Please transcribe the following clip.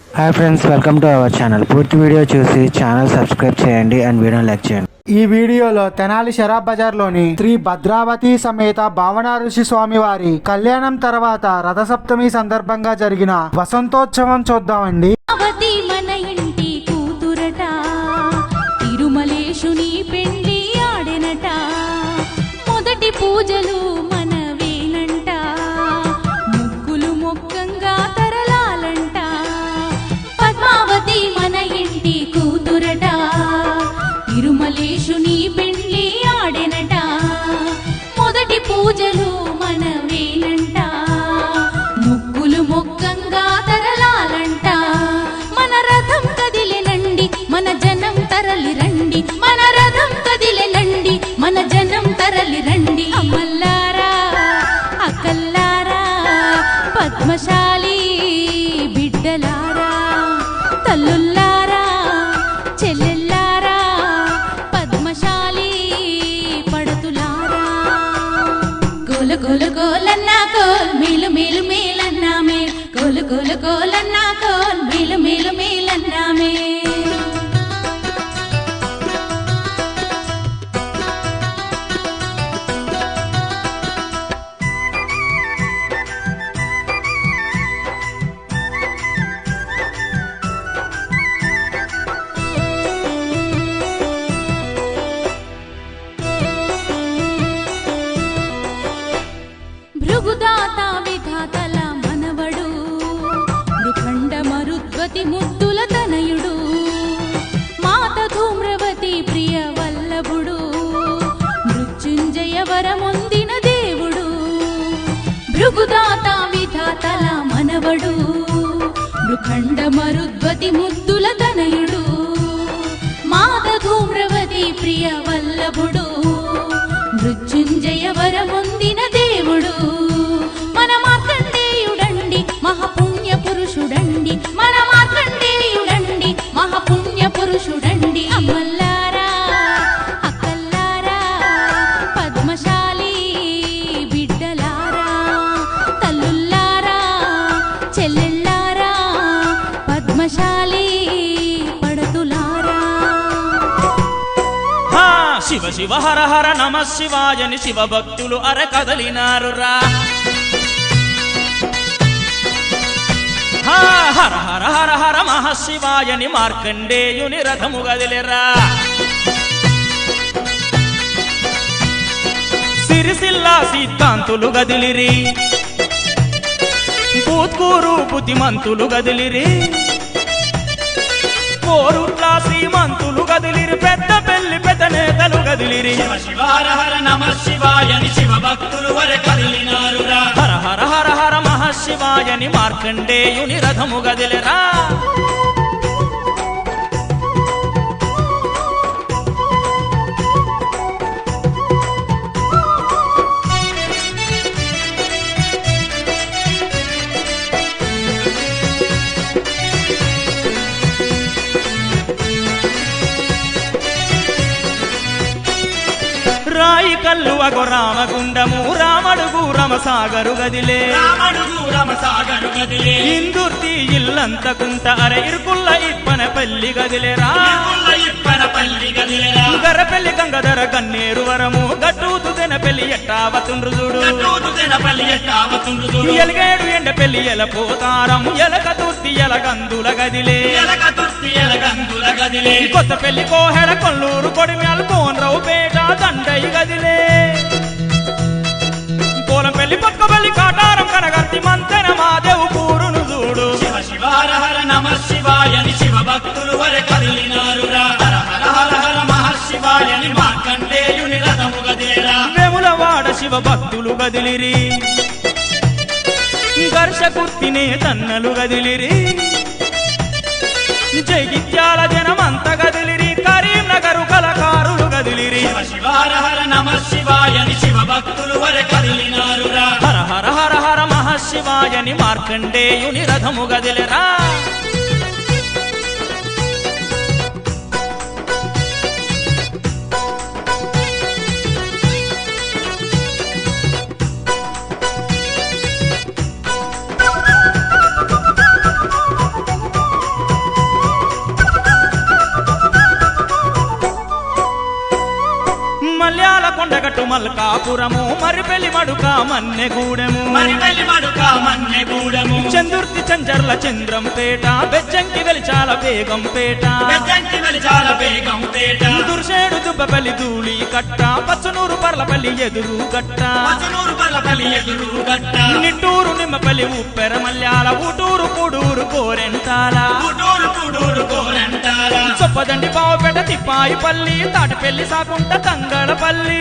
Hi friends welcome to our channel పూర్తి video చూసి channel subscribe చేయండి అండ్ వీడియో లైక్ చేయండి. ఈ వీడియోలో తెనాలి షరాబ్ బజార్లోని శ్రీ భద్రావతి సమేత భావన ఋషి స్వామి వారి కళ్యాణం తర్వాత రథసప్తమి సందర్భంగా జరిగిన వసంతోత్సవం చూద్దామండి. అవతి రండి అమ్మల్లారా అక్కల్లారా పద్మశాలి బిడ్డలారా తల్లుల్లారా చెల్లెల్లారా పద్మశాలి పడుతులారా. గోలు గోలు గోలన్నా కోల్ మేలు మేలు మేలన్నా మేల్ గోలు గోల గోలన్నా కోల్ మేలు మేలు మేలన్నా మేల్ భృగుదాత విధాతల మనవడు మృఖండ మరుద్వతి ముద్దుల తనయుడు మాత ధూమ్రవతి ప్రియ వల్లభుడు. చెల్లెళ్ళారా పద్మశాలి పడతులారా. శివ శివ హర హర నమ శివాయని శివ భక్తులు అర కదలినారు రా హర హర హర హర మహశివాయని మార్కండేయుని రథము గదిలిరా సిరిసిల్లా సిద్ధాంతులు గదిలిరి కూత్కూరు బుద్ధిమంతులు గదిలిరి. కోరుట్ల శ్రీమంతులు గదిలిరి. పెద్ద పెళ్ళి పెద్ద నేతలు గదిలిరి. శివ శివ హర హర నమ శివాయని శివ భక్తులు వర కదిలినారురా. హర హర హర హర మహాశివాయని మార్కండేయుని రథము గదిలిరా. కల్లు అగో రామగుండము రామడుగు రమసాగరు గదిలే. గదిలే. ఇందుర్తి ఇల్లంతకుంట అర ఇరుకుల్ల ఇప్పన పల్లి గదిలేరా. ఇరుకుల్ల గరపెల్లి గంగధర గన్నేరు వరము గట్టూతు తెన పెళ్ళి ఎట్టావతుండ్రు చూడు. ఎలగేడు ఎండ పెళ్ళి ఎల పోతారం ఎలక తుర్తి ఎలగందుల గదిలే గదిలే. కొత్త పెళ్ళి కోహెడ కొల్లూరు కొడిమ్యాలు కోనరావు పేట దండై గదిలే. కోలం పెళ్ళి పక్క పెళ్ళి శివ భక్తులు గదిలిరి ఘర్ష కుర్తినే తన్నలు గదిలిరి జగిత్యాల జనమంత గదిలిరి కరీంనగరు కలకారులు గదిలిరి హర హర నమ శివాయని శివ భక్తులు వర కదిలినారురా హర హర హర హర మహాశివాయని మార్కండేయుని రథము గదిలిరా మల్కాపురము మరిపెలి మడుక మన్నెగూడెము. మరి వెళ్ళి మడుక మన్నెగూడెము. చందుర్తి చంచర్ల చంద్రంపేట బెజ్జంకి వెలిచాల బేగంపేట పెద్దంటి వెలిచాల బేగం పేట. దుర్షేడు దుబ్బపల్లి ధూళి కట్ట పచ్చనూరు పర్లపల్లి ఎదురు గట్ట పల్లపల్లి ఎదురు గట్ట నిట్టూరు నిమ్మపల్లి ఉప్పెర మల్యాల ఊటూరు కూడూరు కోరెంటాల. కుడూరు కుడూరు కోరంటాల. చొప్పదండి బావపేట తిప్పాయి పల్లి తాటిపెల్లి సాకుంట తంగడపల్లి